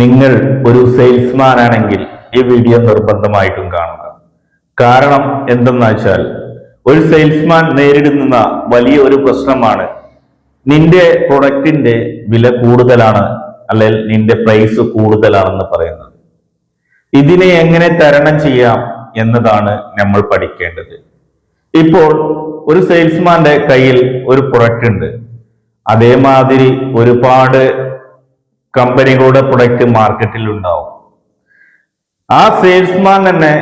നിങ്ങൾ ഒരു സെയിൽസ്മാൻ ആണെങ്കിൽ ഈ വീഡിയോ നിർബന്ധമായിട്ടും കാണുക. കാരണം എന്തെന്ന് വെച്ചാൽ ഒരു സെയിൽസ്മാൻ നേരിടുന്ന വലിയ ഒരു പ്രശ്നമാണ് നിന്റെ പ്രൊഡക്റ്റിന്റെ വില കൂടുതലാണ് അല്ലെങ്കിൽ നിന്റെ പ്രൈസ് കൂടുതലാണെന്ന് പറയുന്നത്. ഇതിനെ എങ്ങനെ തരണം ചെയ്യാം എന്നതാണ് നമ്മൾ പഠിക്കേണ്ടത്. ഇപ്പോൾ ഒരു സെയിൽസ്മാന്റെ കയ്യിൽ ഒരു പ്രൊഡക്റ്റ് ഉണ്ട്. അതേമാതിരി ഒരുപാട് കമ്പനികളുടെ പ്രൊഡക്റ്റ് മാർക്കറ്റിൽ ഉണ്ടാവും. ആ സെയിൽസ്മാൻ തന്നെ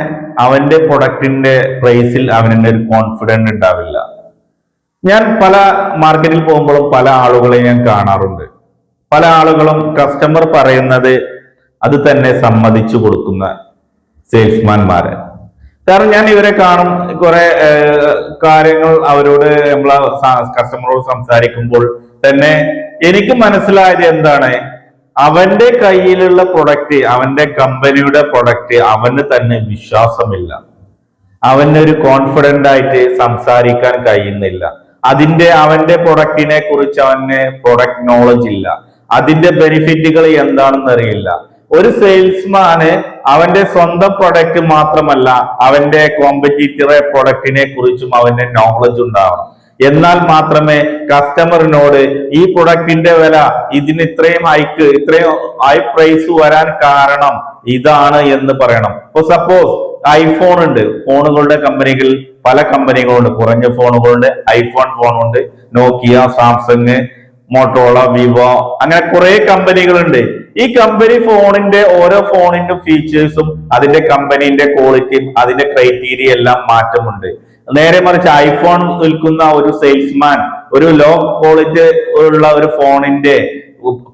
അവന്റെ പ്രൊഡക്റ്റിന്റെ പ്രൈസിൽ അവന് ഒരു കോൺഫിഡന്റ് ഉണ്ടാവില്ല. ഞാൻ പല മാർക്കറ്റിൽ പോകുമ്പോഴും പല ആളുകളെ ഞാൻ കാണാറുണ്ട്. പല ആളുകളും കസ്റ്റമർ പറയുന്നത് അത് തന്നെ സമ്മതിച്ചു കൊടുക്കുന്ന സെയിൽസ്മാൻമാര് കാരണം ഞാൻ ഇവരെ കാണും കുറെ കാര്യങ്ങൾ അവരോട് നമ്മളെ കസ്റ്റമറോട് സംസാരിക്കുമ്പോൾ തന്നെ എനിക്ക് മനസ്സിലായത് എന്താണ്? അവന്റെ കയ്യിലുള്ള പ്രൊഡക്റ്റ് അവന്റെ കമ്പനിയുടെ പ്രൊഡക്റ്റ് അവന് തന്നെ വിശ്വാസമില്ല. അവനൊരു കോൺഫിഡന്റ് ആയിട്ട് സംസാരിക്കാൻ കഴിയുന്നില്ല. അതിന്റെ അവന്റെ പ്രൊഡക്റ്റിനെ കുറിച്ച് അവന് പ്രൊഡക്റ്റ് നോളജ് ഇല്ല. അതിന്റെ ബെനിഫിറ്റുകൾ എന്താണെന്ന് അറിയില്ല. ഒരു സെയിൽസ്മാന് അവന്റെ സ്വന്തം പ്രൊഡക്റ്റ് മാത്രമല്ല അവന്റെ കോമ്പറ്റീറ്ററെ പ്രൊഡക്റ്റിനെ കുറിച്ചും അവന്റെ നോളജ് ഉണ്ടാവണം. എന്നാൽ മാത്രമേ കസ്റ്റമറിനോട് ഈ പ്രൊഡക്റ്റിന്റെ വില ഇതിന് ഇത്രയും ഹൈക്ക് ഇത്രയും ഹൈ പ്രൈസ് വരാൻ കാരണം ഇതാണ് എന്ന് പറയണം. ഇപ്പൊ സപ്പോസ് ഐഫോൺ ഉണ്ട്. ഫോണുകളുടെ കമ്പനികൾ പല കമ്പനികളുണ്ട് കുറഞ്ഞ ഫോണുകളുണ്ട്. ഐഫോൺ ഫോണുണ്ട്. നോക്കിയ സാംസങ് മോട്ടോള വിവോ അങ്ങനെ കുറെ കമ്പനികളുണ്ട് ഈ കമ്പനി ഫോണിന്റെ ഓരോ ഫോണിന്റെ ഫീച്ചേഴ്സും അതിന്റെ കമ്പനീന്റെ ക്വാളിറ്റിയും അതിന്റെ ക്രൈറ്റീരിയ എല്ലാം മാറ്റമുണ്ട്. നേരെ മറിച്ച് ഐഫോൺ വിൽക്കുന്ന ഒരു സെയിൽസ്മാൻ ഒരു ലോ ക്വാളിറ്റി ഉള്ള ഒരു ഫോണിന്റെ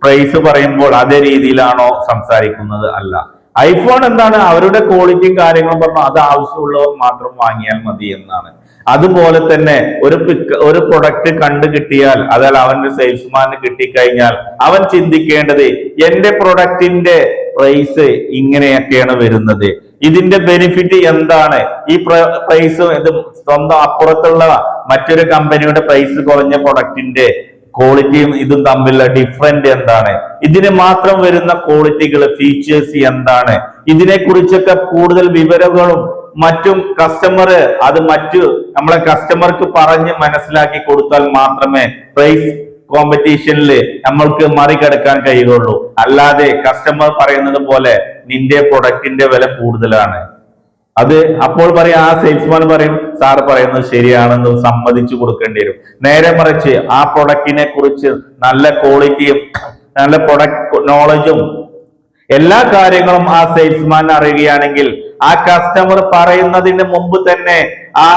പ്രൈസ് പറയുമ്പോൾ അതേ രീതിയിലാണോ സംസാരിക്കുന്നത്? അല്ല. ഐഫോൺ എന്താണ്? അവരുടെ ക്വാളിറ്റിയും കാര്യങ്ങളും പറഞ്ഞു അത് ആവശ്യമുള്ളവർ മാത്രം വാങ്ങിയാൽ മതി എന്നാണ്. അതുപോലെ തന്നെ ഒരു ഒരു പ്രൊഡക്റ്റ് കണ്ടു കിട്ടിയാൽ അതായത് അവന്റെ സെയിൽസ്മാന് കിട്ടിക്കഴിഞ്ഞാൽ അവൻ ചിന്തിക്കേണ്ടത് എന്റെ പ്രൊഡക്റ്റിന്റെ പ്രൈസ് ഇങ്ങനെയൊക്കെയാണ് വരുന്നത്. ഇതിന്റെ ബെനിഫിറ്റ് എന്താണ്? ഈ പ്രൈസ് ഇത് സ്വന്തം അപ്പുറത്തുള്ള മറ്റൊരു കമ്പനിയുടെ പ്രൈസ് കുറഞ്ഞ പ്രൊഡക്റ്റിന്റെ ക്വാളിറ്റിയും ഇതും തമ്മിലുള്ള ഡിഫറന്റ് എന്താണ്? ഇതിന് മാത്രം വരുന്ന ക്വാളിറ്റികൾ ഫീച്ചേഴ്സ് എന്താണ്? ഇതിനെക്കുറിച്ചൊക്കെ കൂടുതൽ വിവരങ്ങളും മറ്റും കസ്റ്റമർ അത് മറ്റു നമ്മളെ കസ്റ്റമർക്ക് പറഞ്ഞ് മനസ്സിലാക്കി കൊടുത്താൽ മാത്രമേ പ്രൈസ് കോമ്പറ്റീഷനിൽ നമ്മൾക്ക് മറികടക്കാൻ കഴിയുള്ളൂ. അല്ലാതെ കസ്റ്റമർ പറയുന്നത് പോലെ നിന്റെ പ്രൊഡക്റ്റിന്റെ വില കൂടുതലാണ്. അത് അപ്പോൾ പറയും ആ സെയിൽസ്മാൻ പറയും സാർ പറയുന്നത് ശരിയാണെന്ന് സമ്മതിച്ചു കൊടുക്കേണ്ടി വരും. നേരെ മറിച്ച് ആ പ്രൊഡക്റ്റിനെ കുറിച്ച് നല്ല ക്വാളിറ്റിയും നല്ല പ്രൊഡക്റ്റ് നോളജും എല്ലാ കാര്യങ്ങളും ആ സെയിൽസ്മാൻ അറിയുകയാണെങ്കിൽ ആ കസ്റ്റമർ പറയുന്നതിന് മുമ്പ് തന്നെ ആ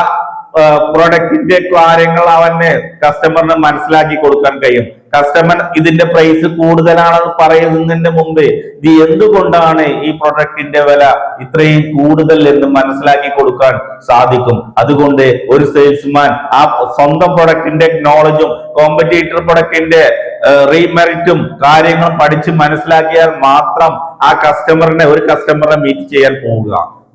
പ്രൊഡക്റ്റിന്റെ കാര്യങ്ങൾ അവന് കസ്റ്റമറിന് മനസ്സിലാക്കി കൊടുക്കാൻ കഴിയും. കസ്റ്റമർ ഇതിന്റെ പ്രൈസ് കൂടുതലാണെന്ന് പറയുന്നതിന് മുമ്പ് ഇത് എന്തുകൊണ്ടാണ് ഈ പ്രൊഡക്റ്റിന്റെ വില ഇത്രയും കൂടുതൽ എന്ന് മനസ്സിലാക്കി കൊടുക്കാൻ സാധിക്കും? അതുകൊണ്ട് ഒരു സെയിൽസ്മാൻ ആ സ്വന്തം പ്രൊഡക്റ്റിന്റെ നോളജും കോമ്പറ്റീറ്റർ പ്രൊഡക്റ്റിന്റെ റീമെറിറ്റും കാര്യങ്ങളും പഠിച്ച് മനസ്സിലാക്കിയാൽ മാത്രം ആ കസ്റ്റമറിനെ ഒരു കസ്റ്റമറിനെ മീറ്റ് ചെയ്യാൻ പോവുക.